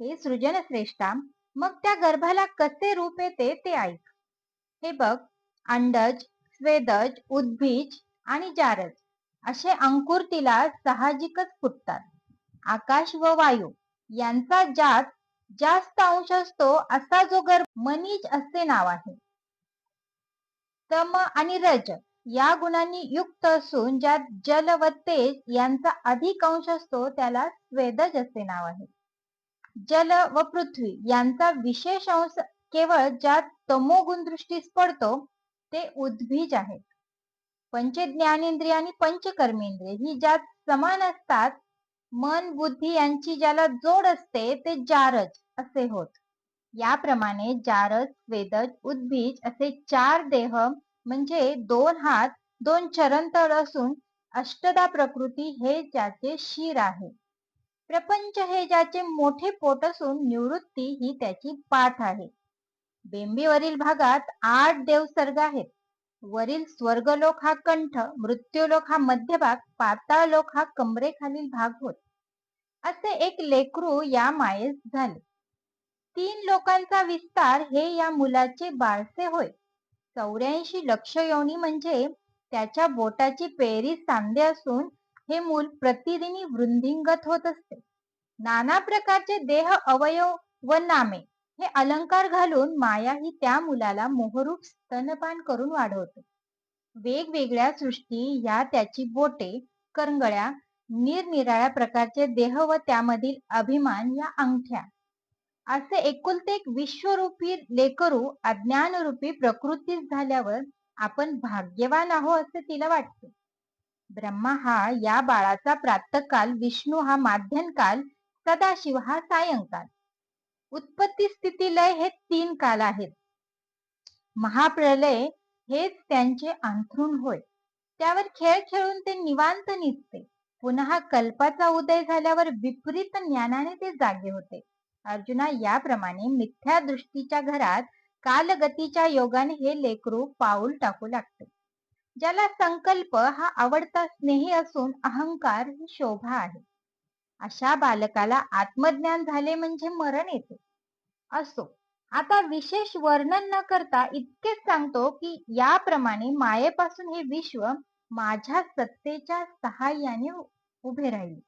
हे सृजनश्रेष्ठा मग त्या गर्भाला कसे रूप येते ते ऐक. हे बघ. अंडज स्वेदज उद्भिज आणि जारज असे अंकुर तिला साहजिकच फुटतात. आकाश व वायू यांचा जात जास्त अंश असतो असा जो गर्भ मनीज असे नाव आहे. तम आणि रज या गुणांनी युक्त असून ज्यात जल व तेज यांचा अधिक अंश असतो त्याला स्वेदज असे नाव आहे. जल व पृथ्वी यांचा विशेष अंश केवळ ज्यात तमोगुण दृष्टीस पडतो ते उद्भीज आहेत. पंच ज्ञानेंद्रिय आणि पंचकर्मेंद्रिय ही ज्यात समान असतात मन बुद्धी यांची ज्याला जोड असते ते जारज असे होत. याप्रमाणे जारज वेदज उद्भीज असे चार देह म्हणजे दोन हात दोन चरणतळ असून अष्टदा प्रकृती हे ज्याचे शिर आहे. प्रपंच हे ज्याचे मोठे पोट असून निवृत्ती ही त्याची पाठ आहे. बेंबीवरील भागात आठ देवसर्ग आहेत. वरील स्वर्गलोक हा कंठ मृत्यूलोक हा मध्यभाग पाताळलोक हा कमरेखालील भाग होत. असे एक लेकरू या मायेस झाले. तीन लोकांचा विस्तार हे या मुलाचे बाळसे होय. चौऱ्याऐंशी लक्ष योनी म्हणजे त्याच्या बोटाची पेरी सांधे असून हे मूल प्रतिदिनी वृद्धिंगत होत असते. नाना प्रकारचे देह अवयव व नामे हे अलंकार घालून माया ही त्या मुलाला मोहरूप स्तनपान करून वाढवते. वेगवेगळ्या सृष्टी या त्याची बोटे करंगळ्या निरनिराळ्या प्रकारचे देह व त्यामधील अभिमान या अंगठ्या. असे एकुलते एक विश्वरूपी लेकरू अज्ञानरूपी प्रकृतीच झाल्यावर आपण भाग्यवान आहो असे तिला वाटते. ब्रह्मा हा या बाळाचा प्रातकाल विष्णू हा माध्यनकाल सदाशिव हा सायंकाल. उत्पत्ती स्थिती लय हे तीन काल आहेत. महाप्रलय हेच त्यांचे अंथरुण होय. त्यावर खेळ खेळून ते निवांत निघते. पुन्हा कल्पाचा उदय झाल्यावर विपरीत ज्ञानाने ते जागे होते. अर्जुना याप्रमाणे मिथ्या दृष्टीच्या घरात कालगतीच्या योगाने हे लेकरू पाऊल टाकू लागते. ज्याला संकल्प हा आवडता स्नेही असून अहंकार ही शोभा आहे. अशा बालकाला आत्मज्ञान झाले म्हणजे मरण येते. असो आता विशेष वर्णन न करता इतकेच सांगतो की याप्रमाणे मायेपासून हे विश्व माझ्या सत्तेच्या सहाय्याने उभे राहील.